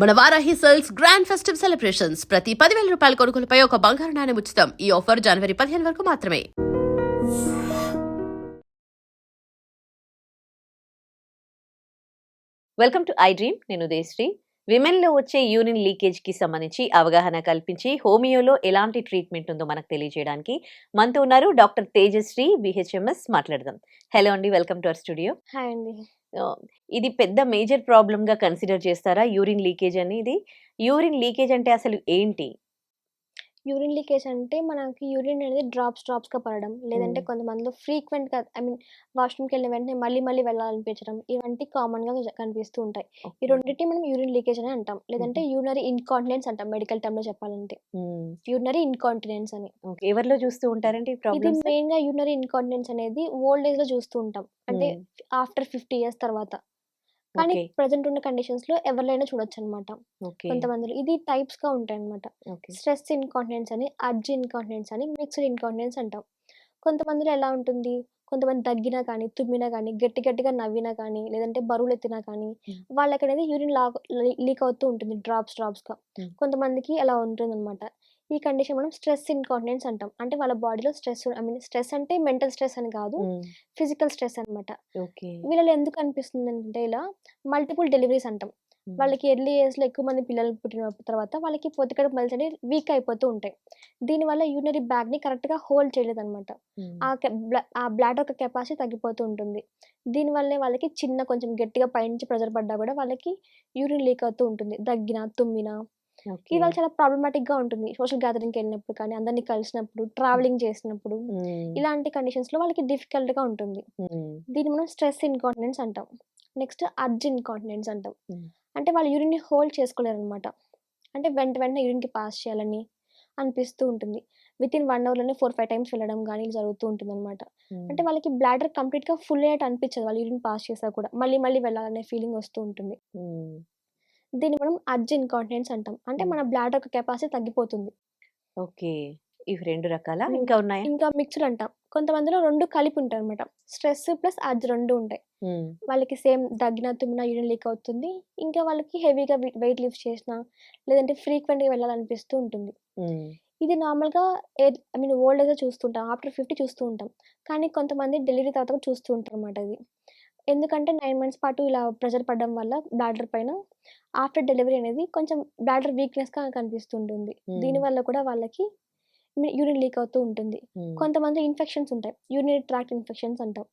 మన Varahi sales grand festive celebrations. ప్రతి పదివేల రూపాయల కొనుగోలుపై ఒక బంగారు నాణెం ఉచితం. ఈ ఆఫర్ జనవరి పదిహేను వరకు మాత్రమే. Welcome to I dream. నేను ఉదయశ్రీ. విమెన్లో వచ్చే యూరిన్ లీకేజ్కి సంబంధించి అవగాహన కల్పించి హోమియోలో ఎలాంటి ట్రీట్మెంట్ ఉందో మనకు తెలియజేయడానికి మనతో ఉన్నారు డాక్టర్ తేజశ్రీ బిహెచ్ఎంఎస్ మాట్లాడదాం. హలో అండి welcome to our studio. Hi అండి. ఇది పెద్ద మేజర్ ప్రాబ్లమ్గా కన్సిడర్ చేస్తారా యూరిన్ లీకేజ్ అనేది? యూరిన్ లీకేజ్ అంటే అసలు ఏంటి? యూరిన్ లీకేజ్ అంటే మనకి యూరిన్ అనేది డ్రాప్స్ డ్రాప్స్గా పడడం. లేదంటే. కొంతమందిలో ఫ్రీక్వెంట్గా ఐ మీన్ వాష్రూమ్కి వెళ్ళిన వెంటనే మళ్ళీ మళ్ళీ వెళ్ళాలనిపించడం. ఇవంటి కామన్గా కనిపిస్తూ ఉంటాయి. ఈ రెండింటి మనం యూరిన్ లీకేజ్ అని అంటాం. లేదంటే యూరినరీ ఇన్కాంటినెన్స్ అంటాం. మెడికల్ టర్మ్లో చెప్పాలంటే. యూరినరీ ఇన్కాంటినెన్స్ అని. ఎవరిలో చూస్తూ ఉంటారండి ఈ ఇది మెయిన్గా యూరినరీ ఇన్కాంటినెన్స్ అనేది ఓల్డ్ ఏజ్లో చూస్తూ ఉంటాం. అంటే ఆఫ్టర్ ఫిఫ్టీ ఇయర్స్ తర్వాత. కానీ ప్రజెంట్ ఉన్న కండిషన్స్లో ఎవరినైనా చూడొచ్చు అనమాట కొంతమందిలో ఇది టైప్స్గా ఉంటాయి అనమాట స్ట్రెస్ ఇన్కాంటినెన్స్ అని అర్జ్ ఇన్కాంటినెన్స్ అని మిక్స్డ్ ఇన్కాంటినెన్స్ అంటాం. కొంతమందిలో ఎలా ఉంటుంది? కొంతమంది దగ్గినా కానీ తుమ్మినా కానీ గట్టి గట్టిగా నవ్వినా కానీ లేదంటే బరువులు ఎత్తినా కానీ. వాళ్ళకి అనేది యూరిన్ లా లీక్ అవుతూ ఉంటుంది డ్రాప్స్ డ్రాప్స్గా. కొంతమందికి అలా ఉంటుంది అనమాట ఈ కండిషన్ మనం స్ట్రెస్ ఇన్కాంటినెన్స్ అంటాం. అంటే వాళ్ళ బాడీలో స్ట్రెస్ ఐ మీన్ స్ట్రెస్ అంటే మెంటల్ స్ట్రెస్ అని కాదు ఫిజికల్ స్ట్రెస్ అనమాట ఓకే. వీళ్ళలో ఎందుకు అనిపిస్తుంది అంటే ఇలా మల్టిపుల్ డెలివరీస్ అంటాం. వాళ్ళకి ఎర్లీ ఏజ్లో ఎక్కువ మంది పిల్లలు పుట్టిన తర్వాత వాళ్ళకి పొత్తికడుపు మల్స్ అనేవి వీక్ అయిపోతూ ఉంటాయి. దీనివల్ల యూనరీ బ్యాగ్ని కరెక్ట్గా హోల్డ్ చేయలేదు అనమాట ఆ కె- బ్ల- ఆ బ్లాడర్ యొక్క కెపాసిటీ తగ్గిపోతూ ఉంటుంది. దీనివల్లే వాళ్ళకి చిన్న కొంచెం గట్టిగా పైనుంచి ప్రెజర్ పడ్డా కూడా వాళ్ళకి యూరిన్ లీక్ అవుతూ ఉంటుంది. దగ్గిన తుమ్మిన వాళ్ళు చాలా ప్రాబ్లమాటిక్గా ఉంటుంది. సోషల్ గ్యాదరింగ్కి వెళ్ళినప్పుడు కానీ అందరినీ కలిసినప్పుడు ట్రావెలింగ్ చేసినప్పుడు ఇలాంటి కండిషన్స్లో వాళ్ళకి డిఫికల్ట్గా ఉంటుంది. దీన్ని మనం స్ట్రెస్ ఇన్కాంటినెన్స్ అంటాం. నెక్స్ట్ అర్జ్ ఇన్కాంటినెన్స్ అంటాం. అంటే వాళ్ళు యూరిన్ని హోల్డ్ చేసుకోలేరు అనమాట అంటే వెంట వెంటనే యూరిన్కి పాస్ చేయాలని అనిపిస్తూ ఉంటుంది. విత్ ఇన్ వన్ అవర్లోనే ఫోర్ ఫైవ్ టైమ్స్ వెళ్ళడం కానీ జరుగుతూ ఉంటుంది అనమాట అంటే వాళ్ళకి బ్లాడర్ కంప్లీట్గా ఫుల్ అయినట్టు అనిపించదు వాళ్ళు యూరిన్ పాస్ చేసా కూడా. మళ్ళీ మళ్ళీ వెళ్ళాలనే ఫీలింగ్ వస్తూ ఉంటుంది. దీన్ని మనం అర్జ్ ఇన్కాంటినెన్స్ అంటాం. అంటే మన బ్లాడర్ కెపాసిటీ తగ్గిపోతుంది. ఓకే. ఇవి రెండు రకాల. ఇంకా ఉన్నాయా? ఇంకా మిక్స్డ్ అంటాం. కొంతమందిలో రెండు కలిపి ఉంటాయి అనమాట స్ట్రెస్ ప్లస్ అర్జ్ రెండు ఉంటాయి. వాళ్ళకి సేమ్ దగ్గిన తుమ్మిన యూరిన్ లీక్ అవుతుంది. ఇంకా వాళ్ళకి హెవీగా వెయిట్ లిఫ్ట్ చేసిన లేదంటే ఫ్రీక్వెంట్గా వెళ్ళాలనిపిస్తూ ఉంటుంది. ఇది నార్మల్గా ఐ మీన్ ఓల్డ్ ఏజ్లో చూస్తుంటాం. ఆఫ్టర్ ఫిఫ్టీ చూస్తూ ఉంటాం. కానీ కొంతమంది డెలివరీ తర్వాత చూస్తూ ఉంటారు అనమాట ఇది. ఎందుకంటే నైన్ మంత్స్ పాటు ఇలా ప్రెషర్ పడడం వల్ల బ్లాడర్ పైన ఆఫ్టర్ డెలివరీ అనేది కొంచెం బ్లాడర్ వీక్నెస్గా కనిపిస్తుంటుంది. Hmm. దీనివల్ల కూడా వాళ్ళకి యూరిన్ లీక్ అవుతూ ఉంటుంది. మ్మ్. కొంతమంది ఇన్ఫెక్షన్స్ ఉంటాయి. యూరినరీ ట్రాక్ట్ ఇన్ఫెక్షన్స్ అంటాం.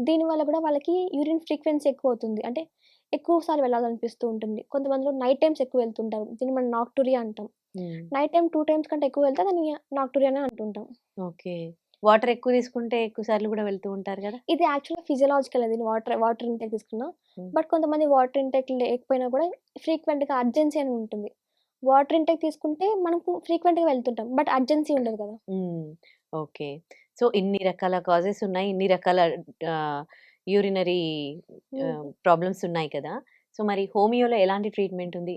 దీనివల్ల కూడా వాళ్ళకి యూరిన్ ఫ్రీక్వెన్సీ ఎక్కువ అవుతుంది. అంటే ఎక్కువ సార్లు వెళ్ళాలనిపిస్తూ ఉంటుంది. కొంతమందిలో నైట్ టైమ్స్ ఎక్కువ వెళ్తుంటారు దీన్ని మనం నాక్టూరియా అంటాం. మ్మ్. నైట్ టైం టూ టైమ్స్ కంటే ఎక్కువ వెళ్తే దాన్ని నాక్టూరియానే అంటుంటాం. ఓకే. వాటర్ ఎక్కువ తీసుకుంటే ఎక్కువ సార్లు కూడా వెళ్తూ ఉంటారు కదా? ఇది యాక్చువల్గా ఫిజియలాజికల్ అది వాటర్ వాటర్ ఇంటేక్ తీసుకున్నా. బట్ కొంతమంది వాటర్ ఇంటేక్ లేకపోయినా కూడా ఫ్రీక్వెంట్గా అర్జెన్సీ అని ఉంటుంది. వాటర్ ఇంటేక్ తీసుకుంటే మనకు ఫ్రీక్వెంట్గా వెళ్తుంటాం. బట్ అర్జెన్సీ ఉండదు కదా. ఓకే. సో ఇన్ని రకాల కాజెస్ ఉన్నాయి. ఇన్ని రకాల యూరినరీ ప్రాబ్లమ్స్ ఉన్నాయి కదా? సో మరి హోమియోలో ఎలాంటి ట్రీట్మెంట్ ఉంది?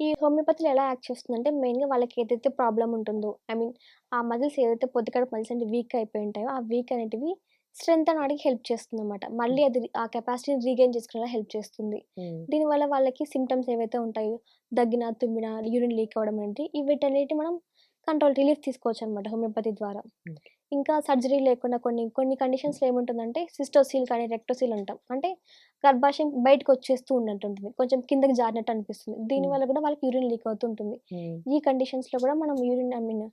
ఈ హోమియోపతిలో ఎలా యాక్ట్ చేస్తుందంటే మెయిన్గా వాళ్ళకి ఏదైతే ప్రాబ్లం ఉంటుందో ఐ మీన్ ఆ మజిల్స్ ఏదైతే పొద్దుకడ మజిల్స్ అంటే వీక్ అయిపోయి ఉంటాయో ఆ వీక్ అనేటివి స్ట్రెంత్ అని వాడికి హెల్ప్ చేస్తుంది అనమాట మళ్ళీ అది ఆ కెపాసిటీని రీగైన్ చేసుకునేలా హెల్ప్ చేస్తుంది. దీనివల్ల వాళ్ళకి సిమ్టమ్స్ ఏవైతే ఉంటాయో దగ్గిన తుమ్మిన యూరిన్ లీక్ అవ్వడం అనేది వీటన్నిటి మనం కంట్రోల్ రిలీఫ్ తీసుకోవచ్చు అనమాట హోమియోపతి ద్వారా. ఇంకా సర్జరీ లేకుండా కొన్ని కొన్ని కండిషన్స్లో ఏముంటుందంటే సిస్టోసీల్ కానీ రెక్టోసీల్ అంటాం. అంటే గర్భాశయం బయటకు వచ్చేస్తూ ఉన్నట్టుంటుంది. కొంచెం కిందకి జారినట్టు అనిపిస్తుంది. దీనివల్ల కూడా వాళ్ళకి యూరిన్ లీక్ అవుతుంటుంది. ఈ కండిషన్స్లో కూడా మనం యూరిన్ ఐ మీన్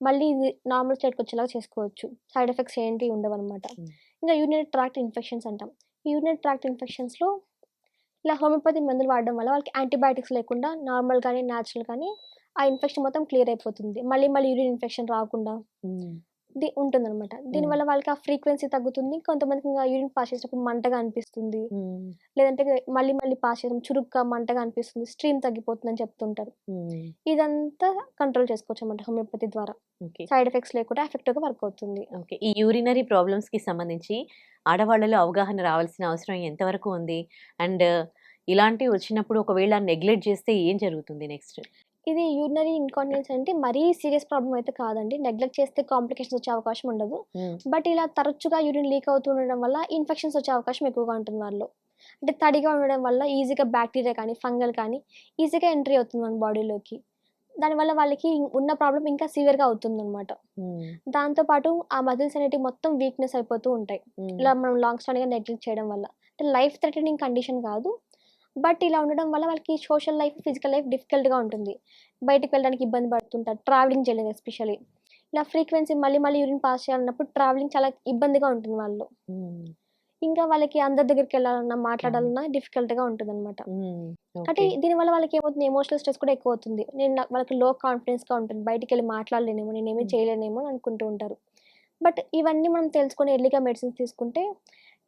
మళ్ళీ ఇది నార్మల్ స్టేట్కి వచ్చేలాగా చేసుకోవచ్చు. సైడ్ ఎఫెక్ట్స్ ఏంటి ఉండవు అనమాట. ఇంకా యూరినరీ ట్రాక్ట్ ఇన్ఫెక్షన్స్ అంటాం. ఈ యూరినరీ ట్రాక్ట్ ఇన్ఫెక్షన్స్లో ఇలా హోమియోపతి మందులు వాడడం వల్ల వాళ్ళకి యాంటీబయాటిక్స్ లేకుండా నార్మల్ కానీ న్యాచురల్ కానీ ఆ ఇన్ఫెక్షన్ మొత్తం క్లియర్ అయిపోతుంది. మళ్ళీ మళ్ళీ యూరిన్ ఇన్ఫెక్షన్ రాకుండా. ఉంటుందన్నమాట. దీనివల్ల వాళ్ళకి ఆ ఫ్రీక్వెన్సీ తగ్గుతుంది. కొంతమందికి ఇంకా యూరిన్ పాస్ చేసినప్పుడు మంటగా అనిపిస్తుంది. లేదంటే మళ్ళీ మళ్ళీ పాస్ చేయడం చురుగ్గా మంటగా అనిపిస్తుంది. స్ట్రీమ్ తగ్గిపోతుందని చెప్తుంటారు. మ్మ్. ఇదంతా కంట్రోల్ చేసుకోవచ్చు అన్నమాట హోమియోపతి ద్వారా. సైడ్ ఎఫెక్ట్స్ లేకుండా ఎఫెక్టివ్గా వర్క్ అవుతుంది. ఓకే. ఈ యూరినరీ ప్రాబ్లమ్స్కి సంబంధించి ఆడవాళ్ళలో అవగాహన రావాల్సిన అవసరం ఎంతవరకు ఉంది? అండ్ ఇలాంటివి వచ్చినప్పుడు ఒకవేళ నెగ్లెక్ట్ చేస్తే ఏం జరుగుతుంది నెక్స్ట్? ఇది యూరినరీ ఇన్కాంటినెన్స్ అంటే మరీ సీరియస్ ప్రాబ్లం అయితే కాదండి. నెగ్లెక్ట్ చేస్తే కాంప్లికేషన్స్ వచ్చే అవకాశం ఉండదు. బట్ ఇలా తరచుగా యూరిన్ లీక్ అవుతుండడం వల్ల ఇన్ఫెక్షన్స్ వచ్చే అవకాశం ఎక్కువగా ఉంటుంది వాళ్ళు అంటే తడిగా ఉండడం వల్ల ఈజీగా బ్యాక్టీరియా కానీ ఫంగల్ కానీ ఈజీగా ఎంట్రీ అవుతుంది మన బాడీలోకి దానివల్ల వాళ్ళకి ఉన్న ప్రాబ్లం ఇంకా సివియర్గా అవుతుందన్నమాట. ఉమ్, దాంతోపాటు ఆ మజిల్స్ అనేటివి మొత్తం వీక్నెస్ అయిపోతూ ఉంటాయి. ఉమ్, ఇలా మనం లాంగ్ స్టాండ్గా నెగ్లెక్ట్ చేయడం వల్ల. అంటే లైఫ్ థ్రెటనింగ్ కండిషన్ కాదు. బట్ ఇలా ఉండడం వల్ల వాళ్ళకి సోషల్ లైఫ్ ఫిజికల్ లైఫ్ డిఫికల్ట్గా ఉంటుంది. బయటికి వెళ్ళడానికి ఇబ్బంది పడుతుంటారు ట్రావెలింగ్ చేయలేదు ఎస్పెషల్లీ. ఇలా ఫ్రీక్వెన్సీ మళ్ళీ మళ్ళీ యూరిన్ పాస్ చేయాలన్నప్పుడు ట్రావెలింగ్ చాలా ఇబ్బందిగా ఉంటుంది వాళ్ళు. ఇంకా వాళ్ళకి అందరి దగ్గరికి వెళ్ళాలన్నా మాట్లాడాలన్నా డిఫికల్ట్గా ఉంటుంది అనమాట అంటే. దీనివల్ల వాళ్ళకి ఏమవుతుంది ఎమోషనల్ స్ట్రెస్ కూడా ఎక్కువ అవుతుంది. నేను వాళ్ళకి లో కాన్ఫిడెన్స్గా ఉంటుంది బయటికి వెళ్ళి మాట్లాడలేనేమో నేనేమీ. చేయలేనేమో అని అనుకుంటూ ఉంటారు. బట్ ఇవన్నీ మనం తెలుసుకొని ఎర్లీగా మెడిసిన్స్ తీసుకుంటే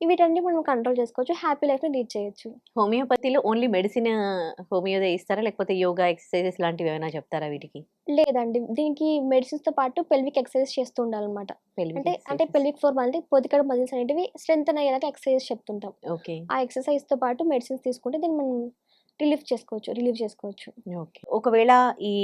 వీటన్ని మనం కంట్రోల్ చేసుకోవచ్చు హ్యాపీ లైఫ్ని లీడ్ చేయొచ్చు. హోమియోపతిలో ఓన్లీ మెడిసిన్ హోమియోదే ఇస్తారా? లేకపోతే యోగా ఎక్సర్సైజెస్ లాంటివి ఏమైనా చెప్తారా వీటికి? లేదండి. దీనికి మెడిసిన్స్తో పాటు పెల్విక్ ఎక్సర్సైజ్ చేస్తూ ఉండాలన్నమాట. అంటే అంటే. పెల్విక్ ఫోర్ అంటే పొదికడ మజిల్స్ అనేటివి స్ట్రెంగ్ అయ్యేలాగా ఎక్సర్సైజ్ చెప్తుంటాం. ఓకే. ఆ ఎక్సర్సైజ్తో పాటు మెడిసిన్స్ తీసుకుంటే దీన్ని మనం రిలీఫ్ చేసుకోవచ్చు రిలీవ్ చేసుకోవచ్చు. ఓకే. ఒకవేళ ఈ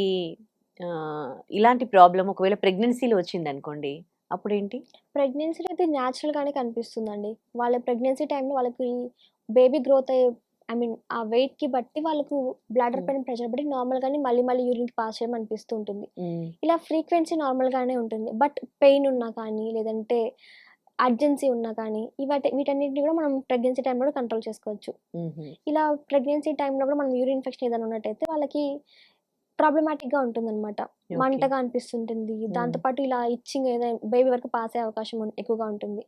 ఇలాంటి ప్రాబ్లం ఒకవేళ ప్రెగ్నెన్సీలో వచ్చింది అనుకోండి అప్పుడు ఏంటి ప్రెగ్నెన్సీలో అయితే న్యాచురల్గానే కనిపిస్తుందండి. వాళ్ళ ప్రెగ్నెన్సీ టైంలో వాళ్ళకి బేబీ గ్రోత్ అయ్యే ఐ మీన్ ఆ వెయిట్కి బట్టి వాళ్ళకు బ్లాడర్. పైన ప్రెషర్ బట్టి నార్మల్గానే మళ్ళీ మళ్ళీ యూరిన్ పాస్ చేయడం అనిపిస్తూ ఉంటుంది ఇలా ఫ్రీక్వెన్సీ నార్మల్గానే ఉంటుంది. బట్ పెయిన్ ఉన్నా కానీ లేదంటే అర్జెన్సీ ఉన్నా కానీ ఇవాటి వీటన్నిటిని కూడా మనం ప్రెగ్నెన్సీ టైంలో కూడా కంట్రోల్ చేసుకోవచ్చు. ఇలా ప్రెగ్నెన్సీ టైంలో కూడా మనం యూరిన్ ఇన్ఫెక్షన్ ఏదైనా ఉన్నట్టయితే వాళ్ళకి ప్రాబ్లమాటిక్గా ఉంటుందన్నమాట. మంటగా అనిపిస్తుంటుంది. దాంతోపాటు ఇలా ఇచ్చింగ్ ఏదైనా బేబీ వరకు పాస్ అయ్యే అవకాశం ఎక్కువగా ఉంటుంది.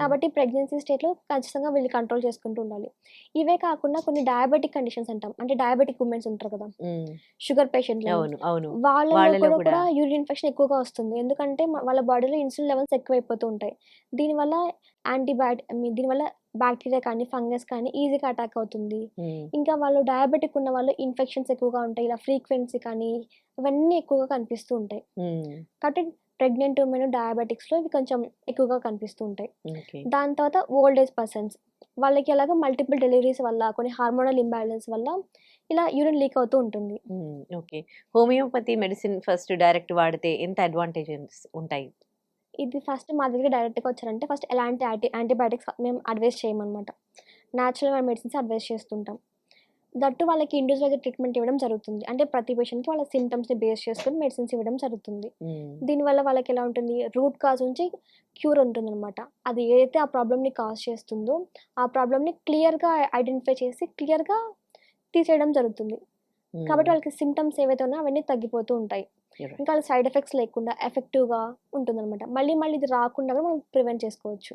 కాబట్టి ప్రెగ్నెన్సీ స్టేట్లో ఖచ్చితంగా వీళ్ళు కంట్రోల్ చేసుకుంటూ ఉండాలి. ఇవే కాకుండా కొన్ని డయాబెటిక్ కండిషన్స్ అంటాం. అంటే డయాబెటిక్ ఉమెన్స్ ఉంటారు కదా. షుగర్ అవును వాళ్ళలో కూడా యూరిన్ ఇన్ఫెక్షన్ ఎక్కువగా వస్తుంది. ఎందుకంటే వాళ్ళ బాడీలో ఇన్సులిన్ లెవెల్స్ ఎక్కువైపోతూ ఉంటాయి. దీనివల్ల యాంటీబయాటి దీనివల్ల బ్యాక్టీరియా కానీ ఫంగస్ కానీ ఈజీగా అటాక్ అవుతుంది. ఇంకా వాళ్ళు డయాబెటిక్ ఉన్న వాళ్ళు ఇన్ఫెక్షన్స్ ఎక్కువగా ఉంటాయి. ఇలా ఫ్రీక్వెన్సీ కానీ ఇవన్నీ ఎక్కువగా కనిపిస్తూ ఉంటాయి. కాబట్టి ప్రెగ్నెంట్ ఉమెన్ డయాబెటిక్స్లో ఇవి కొంచెం ఎక్కువగా కనిపిస్తూ ఉంటాయి. దాని తర్వాత ఓల్డ్ ఏజ్ పర్సన్స్. వాళ్ళకి అలాగ మల్టిపుల్ డెలివరీస్ వల్ల కొన్ని హార్మోనల్ ఇంబ్యాలెన్స్ వల్ల ఇలా యూరిన్ లీక్ అవుతూ ఉంటుంది. Okay. Homeopathy medicine first direct వాడితే ఎంత అడ్వాంటేజెస్ ఉంటాయి? ఇది ఫస్ట్ మా దగ్గర డైరెక్ట్గా వచ్చారంటే ఫస్ట్ ఎలాంటి యాంటీ యాంటీబయాటిక్స్ మేము అడ్వైస్ చేయమన్నమాట. న్యాచురల్ మెడిసిన్స్ అడ్వైస్ చేస్తుంటాం. దట్టు వాళ్ళకి ఇండివిజువల్గా ట్రీట్మెంట్ ఇవ్వడం జరుగుతుంది. అంటే ప్రతి పేషెంట్కి వాళ్ళ సిమ్టమ్స్ని బేస్ చేసుకొని మెడిసిన్స్ ఇవ్వడం జరుగుతుంది. దీనివల్ల వాళ్ళకి ఎలా ఉంటుంది? రూట్ కాజ్ నుంచి క్యూర్ ఉంటుందన్నమాట. అది ఏదైతే ఆ ప్రాబ్లమ్ని కాజ్ చేస్తుందో ఆ ప్రాబ్లమ్ని క్లియర్గా ఐడెంటిఫై చేసి క్లియర్గా తీసేయడం జరుగుతుంది. కాబట్టి వాళ్ళకి సిమ్టమ్స్ ఏవైతే ఉన్నాయో అవన్నీ తగ్గిపోతూ ఉంటాయి. ఇంకా వాళ్ళ సైడ్ ఎఫెక్ట్స్ లేకుండా ఎఫెక్టివ్గా ఉంటుందన్నమాట. మళ్ళీ మళ్ళీ ఇది రాకుండా కూడా మనం ప్రివెంట్ చేసుకోవచ్చు.